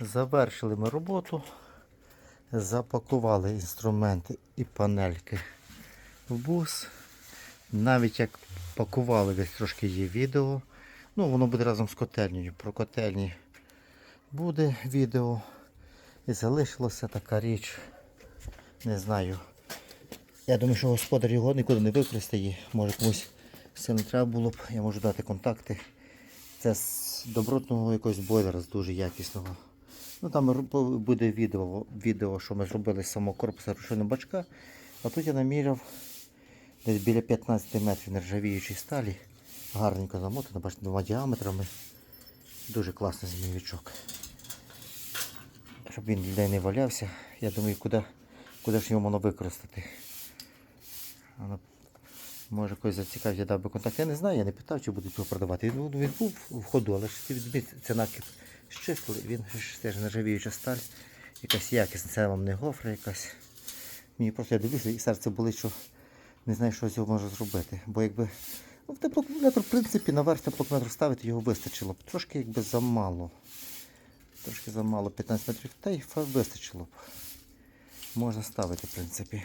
Завершили ми роботу, запакували інструменти і панельки в бус. Навіть як пакували, десь трошки є відео. Ну, воно буде разом з котельнею. Про котельні буде відео. І залишилася така річ. Не знаю. Я думаю, що господар його нікуди не використає. Може комусь це не треба було б. Я можу дати контакти. Це з добротного якогось бойлера, з дуже якісного. Ну там буде відео, відео, що ми зробили з самого корпуса рушійного бачка. А тут я наміряв десь біля 15 метрів нержавіючої сталі. Гарненько замотано, бачите, двома діаметрами. Дуже класний змійовичок. Щоб він ніде не валявся. Я думаю, куди, куди ж його можна використати. Воно Може когось зацікавить, я дав би контакт. Я не знаю, я не питав, чи будуть його продавати. Він, був в ходу, але ж ці відміт, накид щислий, він теж нержавіюча сталь, якась якісна, це вам не гофра якась. Мені просто я дивлюся і серце болить, що не знаю, що з цього можу зробити. Бо якби ну, в теплоакумулятор, в принципі, наверх теплоакумулятор ставити його вистачило б. Трошки якби замало. Трошки замало 15 метрів, та й вистачило б. Можна ставити, в принципі.